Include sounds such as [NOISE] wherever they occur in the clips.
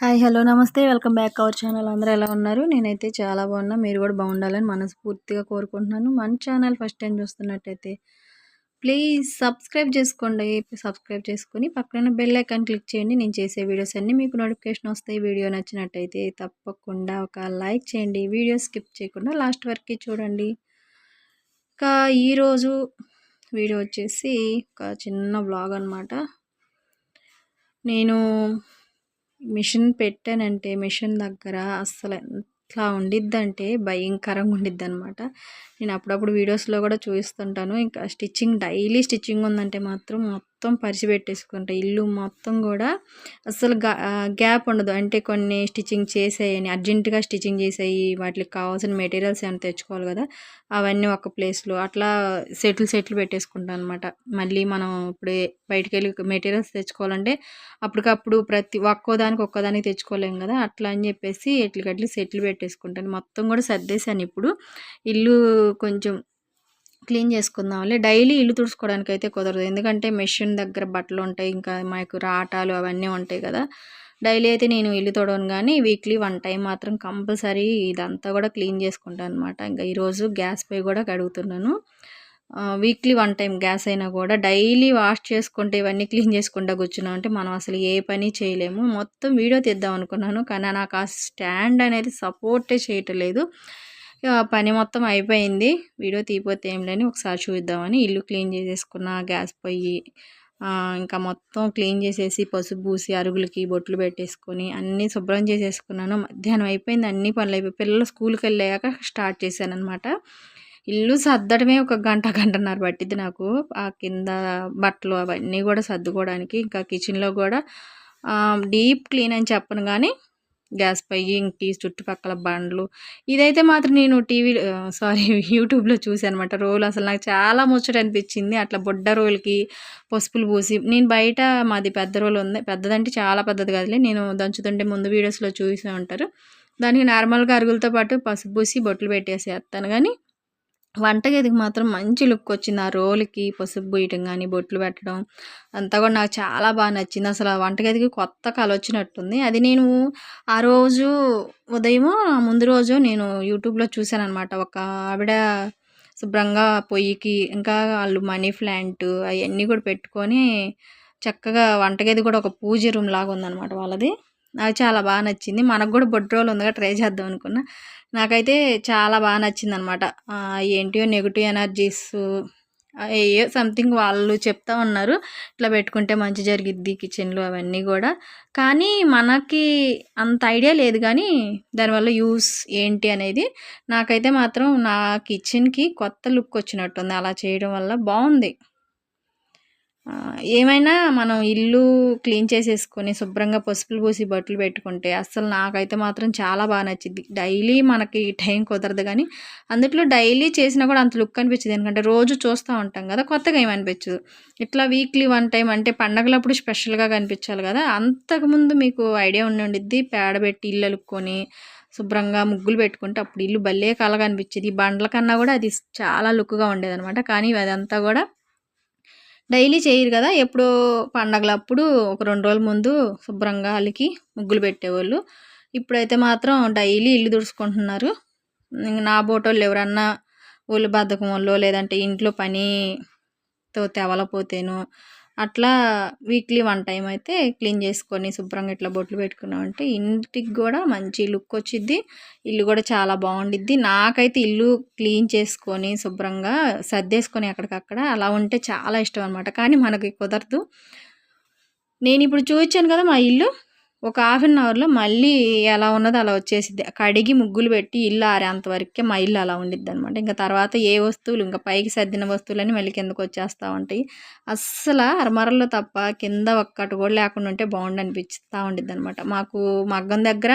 Hi hello నమస్తే. Welcome back our channel. అందరూ ఎలా ఉన్నారు? నేనైతే చాలా బాగున్నా. మీరు కూడా బాగుండాలని మనస్ఫూర్తిగా కోరుకుంటున్నాను. మన ఛానల్ ఫస్ట్ టైం చూస్తున్నట్టయితే ప్లీజ్ సబ్స్క్రైబ్ చేసుకోండి. సబ్స్క్రైబ్ చేసుకుని పక్కన బెల్ ఐకాన్ క్లిక్ చేయండి. నేను చేసే వీడియోస్ అన్నీ మీకు నోటిఫికేషన్ వస్తాయి. వీడియో నచ్చినట్టయితే తప్పకుండా ఒక లైక్ చేయండి. వీడియో స్కిప్ చేయకుండా లాస్ట్ వరకు చూడండి. ఇంకా ఈరోజు వీడియో వచ్చేసి ఒక చిన్న బ్లాగ్ అనమాట నేను మిషన్ పెట్టానంటే మిషన్ దగ్గర అస్సలు ఎట్లా ఉండిద్దంటే భయంకరంగా ఉండిద్ది అనమాట నేను అప్పుడప్పుడు వీడియోస్లో కూడా చూపిస్తుంటాను. ఇంకా స్టిచ్చింగ్ డైలీ స్టిచ్చింగ్ ఉందంటే మాత్రం మొత్తం పరిచిపెట్టేసుకుంటా. ఇల్లు మొత్తం కూడా అసలు గ్యాప్ ఉండదు. అంటే కొన్ని స్టిచ్చింగ్ చేసేయని అర్జెంటుగా స్టిచ్చింగ్ చేసేయి వాటికి కావాల్సిన మెటీరియల్స్ ఏమైనా తెచ్చుకోవాలి కదా అవన్నీ ఒక ప్లేస్లో అట్లా సెటిల్ సెట్లు పెట్టేసుకుంటాను అనమాట మళ్ళీ మనం ఇప్పుడు బయటికి వెళ్ళి మెటీరియల్స్ తెచ్చుకోవాలంటే అప్పటికప్పుడు ప్రతి ఒక్కోదానికి ఒక్కోదానికి తెచ్చుకోలేము కదా అట్లా అని చెప్పేసి ఎట్లకట్లు సెటిల్ పెట్టేసుకుంటాను. మొత్తం కూడా సర్దేశాను. ఇప్పుడు ఇల్లు కొంచెం క్లీన్ చేసుకుందాంలే డైలీ ఇల్లు తుడుచుకోవడానికి అయితే కుదరదు. ఎందుకంటే మెషిన్ దగ్గర బట్టలు ఉంటాయి ఇంకా మాకు రాటాలు అవన్నీ ఉంటాయి కదా. డైలీ అయితే నేను ఇల్లు తొడవను కానీ వీక్లీ వన్ టైం మాత్రం కంపల్సరీ ఇదంతా కూడా క్లీన్ చేసుకుంటాను అనమాట ఇంకా ఈరోజు గ్యాస్ పై కూడా కడుగుతున్నాను. వీక్లీ వన్ టైం గ్యాస్ అయినా కూడా డైలీ వాష్ చేసుకుంటే ఇవన్నీ క్లీన్ చేసుకుంటా కూర్చున్నాం. అంటే మనం అసలు ఏ పని చేయలేము. మొత్తం వీడియో తీద్దాం అనుకున్నాను. కానీ నాకు ఆ స్టాండ్ అనేది సపోర్టే చేయటం లేదు. పని మొత్తం అయిపోయింది. వీడియో తీపోతే ఏం లేని ఒకసారి చూద్దామని ఇల్లు క్లీన్ చేసేసుకున్న గ్యాస్ పొయ్యి ఇంకా మొత్తం క్లీన్ చేసేసి పసుపు పూసి అరుగులకి బొట్లు పెట్టేసుకొని అన్నీ శుభ్రం చేసేసుకున్నాను. మధ్యాహ్నం అయిపోయింది అన్ని పనులు అయిపోయి పిల్లలు స్కూల్కి వెళ్ళాక స్టార్ట్ చేశాను అనమాట ఇల్లు సర్దడమే ఒక గంట గంటన్నర పట్టింది నాకు. ఆ కింద బట్టలు అవన్నీ కూడా సర్దుకోవడానికి ఇంకా కిచెన్లో కూడా డీప్ క్లీన్ అని చెప్పను కానీ గ్యాస్ పై ఇంటి చుట్టుపక్కల బండ్లు. ఇదైతే మాత్రం నేను టీవీ సారీ [LAUGHS] యూట్యూబ్లో చూసాను అనమాట రోలు అసలు నాకు చాలా ముచ్చట అనిపించింది. అట్లా బొడ్డ రోలుకి పసుపులు పూసి నేను బయట మాది పెద్ద రోలు ఉంది. పెద్దదంటే చాలా పెద్దది కదలే. నేను దంచుతుంటే ముందు వీడియోస్లో చూసే ఉంటారు. దానికి నార్మల్గా అరుగులతో పాటు పసుపు పూసి బొట్లు పెట్టేసేస్తాను కానీ వంటగదికి మాత్రం మంచి లుక్ వచ్చింది ఆ రోలుకి పసుపు పోయటం కానీ బొట్లు పెట్టడం అంతా కూడా నాకు చాలా బాగా నచ్చింది. అసలు ఆ వంటగదికి కొత్త కళ వచ్చినట్టుంది. అది నేను ఆ రోజు ఉదయము ముందు రోజు నేను యూట్యూబ్లో చూశాను అనమాట ఒక ఆవిడ శుభ్రంగా పొయ్యికి ఇంకా వాళ్ళు మనీ ప్లాంట్ అవన్నీ కూడా పెట్టుకొని చక్కగా వంటగది కూడా ఒక పూజ రూమ్ లాగా ఉందన్నమాట వాళ్ళది. నాకు చాలా బాగా నచ్చింది. మనకు కూడా బొడ్డు రోజులు ఉందిగా ట్రై చేద్దాం అనుకున్నా. నాకైతే చాలా బాగా నచ్చింది అనమాట ఏంటియో నెగిటివ్ ఎనర్జీస్ ఏ సంథింగ్ వాళ్ళు చెప్తా ఉన్నారు. ఇట్లా పెట్టుకుంటే మంచి జరిగిద్ది కిచెన్లో అవన్నీ కూడా. కానీ మనకి అంత ఐడియా లేదు కానీ దానివల్ల యూస్ ఏంటి అనేది నాకైతే మాత్రం నా కిచెన్కి కొత్త లుక్ వచ్చినట్టుంది. అలా చేయడం వల్ల బాగుంది. ఏమైనా మనం ఇల్లు క్లీన్ చేసేసుకొని శుభ్రంగా పసుపులు పూసి బట్టలు పెట్టుకుంటే అస్సలు నాకైతే మాత్రం చాలా బాగా నచ్చింది. డైలీ మనకి టైం కుదరదు కానీ అందుట్లో డైలీ చేసినా కూడా అంత లుక్ అనిపించింది. ఎందుకంటే రోజు చూస్తూ ఉంటాం కదా కొత్తగా ఏమనిపించదు ఇట్లా వీక్లీ వన్ టైం అంటే పండగలప్పుడు స్పెషల్గా కనిపించాలి కదా అంతకుముందు మీకు ఐడియా ఉండి ఉండిద్ది పేడ పెట్టి ఇల్లు అలుక్కొని శుభ్రంగా ముగ్గులు పెట్టుకుంటే అప్పుడు ఇల్లు భలే కలగా అనిపించేది. ఈ బండ్ల కన్నా కూడా అది చాలా లుక్గా ఉండేదన్నమాట. కానీ అదంతా కూడా డైలీ చేయరు కదా. ఎప్పుడో పండగలప్పుడు ఒక రెండు రోజుల ముందు శుభ్రంగా అలికి ముగ్గులు పెట్టేవాళ్ళు. ఇప్పుడైతే మాత్రం డైలీ ఇల్లు తుడుచుకుంటున్నారు. నా బోటోళ్ళు ఎవరన్నా ఊళ్ళు బద్ధకం వాళ్ళు లేదంటే ఇంట్లో పనితో తెవలపోతేను అట్లా వీక్లీ వన్ టైం అయితే క్లీన్ చేసుకొని శుభ్రంగా ఇట్లా బొట్లు పెట్టుకున్నామంటే ఇంటికి కూడా మంచి లుక్ వచ్చిద్ది. ఇల్లు కూడా చాలా బాగుండిద్ది. నాకైతే ఇల్లు క్లీన్ చేసుకొని శుభ్రంగా సర్దేసుకొని అక్కడికక్కడ అలా ఉంటే చాలా ఇష్టం అనమాట కానీ మనకి కుదరదు. నేను ఇప్పుడు చూపించాను కదా మా ఇల్లు. ఒక హాఫ్ అన్ అవర్లో మళ్ళీ ఎలా ఉన్నదో అలా వచ్చేసిద్ది. కడిగి ముగ్గులు పెట్టి ఇల్లు ఆరేంతవరకే మా ఇల్లు అలా ఉండిద్ది అనమాట ఇంకా తర్వాత ఏ వస్తువులు ఇంకా పైకి సర్దిన వస్తువులని మళ్ళీ కిందకు వచ్చేస్తూ ఉంటాయి. అస్సలు అరమరలో తప్ప కింద ఒక్కటి కూడా లేకుండా ఉంటే బాగుండు అనిపిస్తూ ఉండిద్ది అనమాట మాకు మగ్గం దగ్గర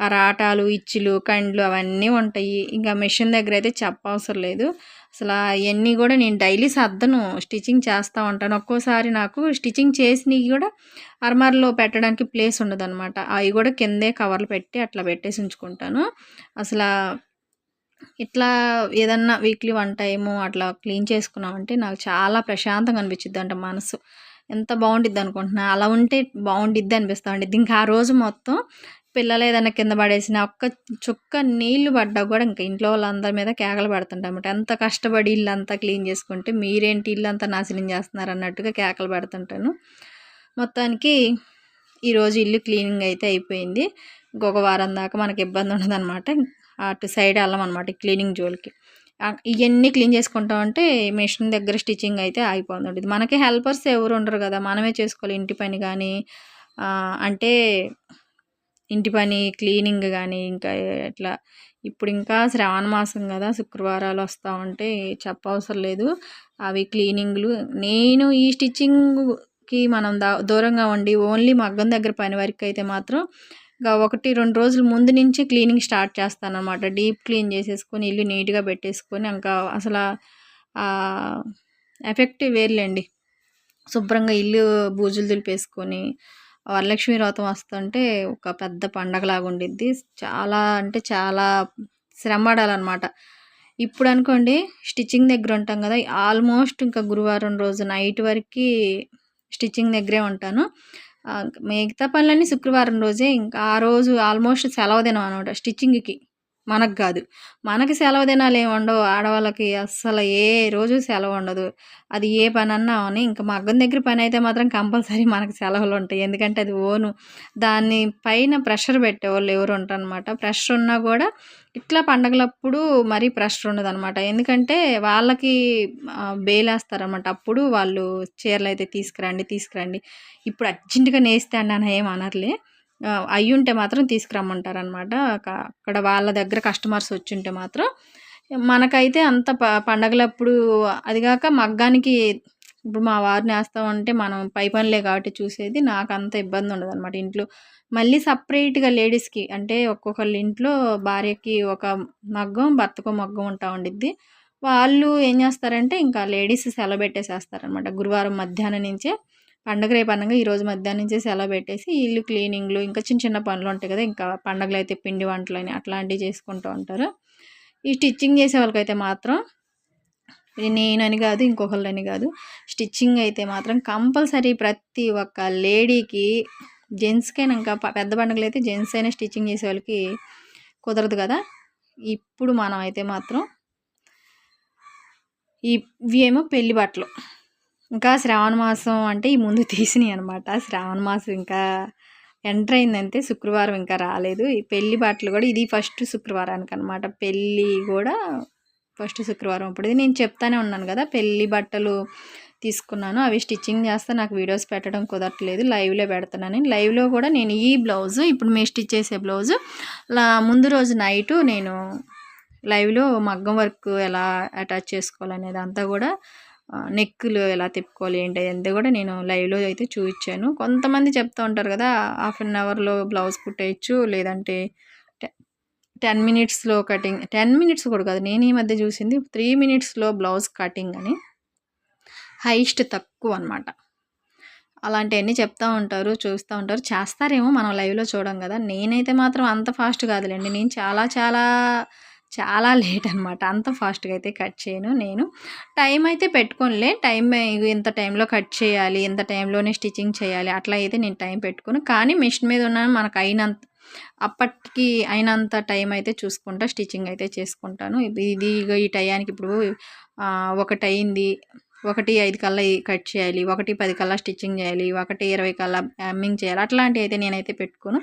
ఆ రాటాలు ఇచ్చులు కండ్లు అవన్నీ ఉంటాయి. ఇంకా మిషన్ దగ్గర అయితే చెప్పవసరం లేదు. అసలు అవన్నీ కూడా నేను డైలీ సర్దను స్టిచ్చింగ్ చేస్తూ ఉంటాను. ఒక్కోసారి నాకు స్టిచ్చింగ్ చేసినవి కూడా అర్మార్లో పెట్టడానికి ప్లేస్ ఉండదు అనమాట అవి కూడా కిందే కవర్లు పెట్టి అట్లా పెట్టేసి ఉంచుకుంటాను. అసలు ఇట్లా ఏదన్నా వీక్లీ వన్ టైము అట్లా క్లీన్ చేసుకున్నామంటే నాకు చాలా ప్రశాంతంగా అనిపించింది అంటే మనసు. ఎంత బాగుండిద్ది అనుకుంటున్నా అలా ఉంటే బాగుండిద్ది అనిపిస్తూ ఉండిద్ది ఇంకా ఆ రోజు మొత్తం పిల్లలు ఏదైనా కింద పడేసిన ఒక్క చుక్క నీళ్ళు పడ్డా కూడా ఇంకా ఇంట్లో వాళ్ళందరి మీద కేకలు పెడుతుంటామట ఎంత కష్టపడి ఇల్లు అంతా క్లీన్ చేసుకుంటే మీరేంటి ఇల్లు అంతా నాశనం చేస్తున్నారు అన్నట్టుగా కేకలు పెడుతుంటాను. మొత్తానికి ఈరోజు ఇల్లు క్లీనింగ్ అయితే అయిపోయింది. ఇంకొక వారం దాకా మనకి ఇబ్బంది ఉండదనమాట అటు సైడ్ వెళ్ళం అనమాట క్లీనింగ్ జోలికి. ఇవన్నీ క్లీన్ చేసుకుంటామంటే మిషన్ దగ్గర స్టిచ్చింగ్ అయితే ఆగిపోతుంది మనకి హెల్పర్స్ ఎవరు ఉండరు కదా మనమే చేసుకోవాలి ఇంటి పని కానీ అంటే ఇంటి పని క్లీనింగ్ కానీ ఇంకా ఇట్లా ఇప్పుడు ఇంకా శ్రావణ మాసం కదా శుక్రవారాలు వస్తూ ఉంటే చెప్పవసరం లేదు. అవి క్లీనింగ్లు. నేను ఈ స్టిచ్చింగ్కి మనం దూరంగా ఉండి ఓన్లీ మగ్గం దగ్గర పని వరకు అయితే మాత్రం ఇంకా ఒకటి రెండు రోజుల ముందు నుంచి క్లీనింగ్ స్టార్ట్ చేస్తాను అనమాట డీప్ క్లీన్ చేసేసుకొని ఇల్లు నీట్గా పెట్టేసుకొని ఇంకా అసలు ఎఫెక్టివ్ వేర్లేండి. శుభ్రంగా ఇల్లు బూజులు దులిపేసుకొని వరలక్ష్మి వ్రతం వస్తుంటే ఒక పెద్ద పండగలాగా ఉండిద్ది. చాలా అంటే చాలా శ్రమ పడాలన్నమాట ఇప్పుడు అనుకోండి స్టిచ్చింగ్ దగ్గర ఉంటాం కదా ఆల్మోస్ట్ ఇంకా గురువారం రోజు నైట్ వరకు స్టిచ్చింగ్ దగ్గరే ఉంటాను. మిగతా పనులన్నీ శుక్రవారం రోజే. ఇంకా ఆ రోజు ఆల్మోస్ట్ సెలవు దినం అనమాట స్టిచ్చింగ్కి. మనకు కాదు. మనకి సెలవు దినాలు ఏమి ఉండవు. ఆడవాళ్ళకి అస్సలు ఏ రోజు సెలవు ఉండదు. అది ఏ పని అన్నా అని ఇంకా మగ్గం దగ్గర పని అయితే మాత్రం కంపల్సరీ మనకి సెలవులు ఉంటాయి. ఎందుకంటే అది ఓను. దాన్ని పైన ప్రెషర్ పెట్టేవాళ్ళు ఎవరు ఉంటారు అనమాట ప్రెషర్ ఉన్నా కూడా ఇట్లా పండగలప్పుడు మరీ ప్రెషర్ ఉండదన్నమాట ఎందుకంటే వాళ్ళకి బేలేస్తారనమాట. అప్పుడు వాళ్ళు చీరలు అయితే తీసుకురండి తీసుకురండి. ఇప్పుడు అర్జెంటుగా నేస్తే అన్న ఏం అనర్లే. అయ్యి ఉంటే మాత్రం తీసుకురమ్మంటారనమాట అక్కడ వాళ్ళ దగ్గర కస్టమర్స్ వచ్చి ఉంటే మాత్రం మనకైతే అంత ప పండగలప్పుడు అదిగాక మగ్గానికి ఇప్పుడు మా వారిని వేస్తామంటే మనం పై పనులే కాబట్టి చూసేది నాకు అంత ఇబ్బంది ఉండదు అనమాట ఇంట్లో. మళ్ళీ సపరేట్గా లేడీస్కి అంటే ఒక్కొక్కళ్ళ ఇంట్లో భార్యకి ఒక మగ్గం భర్తకు మగ్గం ఉంటా ఉండిద్ది. వాళ్ళు ఏం చేస్తారంటే ఇంకా లేడీస్ సెలవు పెట్టేసేస్తారనమాట గురువారం మధ్యాహ్నం నుంచే. పండగ రేపు అనగా ఈరోజు మధ్యాహ్నం నుంచి సెలవు పెట్టేసి ఇల్లు క్లీనింగ్లు ఇంకా చిన్న చిన్న పనులు ఉంటాయి కదా ఇంకా పండగలు అయితే పిండి వంటలు అని అట్లాంటివి చేసుకుంటూ ఉంటారు. ఈ స్టిచ్చింగ్ చేసే వాళ్ళకైతే మాత్రం ఇది నేనని కాదు ఇంకొకళ్ళని కాదు. స్టిచ్చింగ్ అయితే మాత్రం కంపల్సరీ ప్రతి ఒక్క లేడీకి జెంట్స్కైనా ఇంకా పెద్ద పండుగలు అయితే జెంట్స్ అయినా స్టిచ్చింగ్ చేసే వాళ్ళకి కుదరదు కదా. ఇప్పుడు మనం అయితే మాత్రం ఇవి ఏమో పెళ్ళి బట్టలు. ఇంకా శ్రావణ మాసం అంటే ఈ ముందు తీసినాయి అనమాట శ్రావణ మాసం ఇంకా ఎంటర్ అయిందంటే శుక్రవారం ఇంకా రాలేదు. ఈ పెళ్ళి బట్టలు కూడా ఇది ఫస్ట్ శుక్రవారానికి అనమాట పెళ్ళి కూడా ఫస్ట్ శుక్రవారం అప్పుడు నేను చెప్తానే ఉన్నాను కదా పెళ్ళి బట్టలు తీసుకున్నాను. అవి స్టిచ్చింగ్ చేస్తే నాకు వీడియోస్ పెట్టడం కుదరట్లేదు. లైవ్లో పెడుతున్నాను. లైవ్లో కూడా నేను ఈ బ్లౌజు ఇప్పుడు మేము స్టిచ్ చేసే బ్లౌజ్ ముందు రోజు నైటు నేను లైవ్లో మగ్గం వర్క్ ఎలా అటాచ్ చేసుకోవాలనేది అంతా కూడా నెక్కులు ఎలా తిప్పుకోవాలి ఏంటి అంతా కూడా నేను లైవ్లో అయితే చూపించాను. కొంతమంది చెప్తూ ఉంటారు కదా హాఫ్ అన్ అవర్లో బ్లౌజ్ కుట్టేయచ్చు లేదంటే టెన్ మినిట్స్లో కటింగ్ టెన్ మినిట్స్ కూడా కాదు నేను ఈ మధ్య చూసింది త్రీ మినిట్స్లో బ్లౌజ్ కటింగ్ అని. హైస్ట్ తక్కువ అనమాట అలాంటివన్నీ చెప్తూ ఉంటారు చూస్తూ ఉంటారు. చేస్తారేమో మనం లైవ్లో చూడం కదా నేనైతే మాత్రం అంత ఫాస్ట్ కాదులేండి నేను చాలా చాలా చాలా లేట్ అనమాట అంత ఫాస్ట్గా అయితే కట్ చేయను నేను. టైం అయితే పెట్టుకోనిలే. టైం ఎంత టైంలో కట్ చేయాలి ఎంత టైంలోనే స్టిచ్చింగ్ చేయాలి అట్లా అయితే నేను టైం పెట్టుకోను. కానీ మిషన్ మీద ఉన్న మనకు అయినంత అప్పటికి అయినంత టైం అయితే చూసుకుంటా స్టిచ్చింగ్ అయితే చేసుకుంటాను. ఇది ఈ టయానికి ఇప్పుడు ఒకటి అయింది ఒకటి ఐదు కల్లా కట్ చేయాలి ఒకటి పది కల్లా స్టిచ్చింగ్ చేయాలి ఒకటి ఇరవై కల్లా హమ్మింగ్ చేయాలి. అట్లాంటివి అయితే నేనైతే పెట్టుకోను.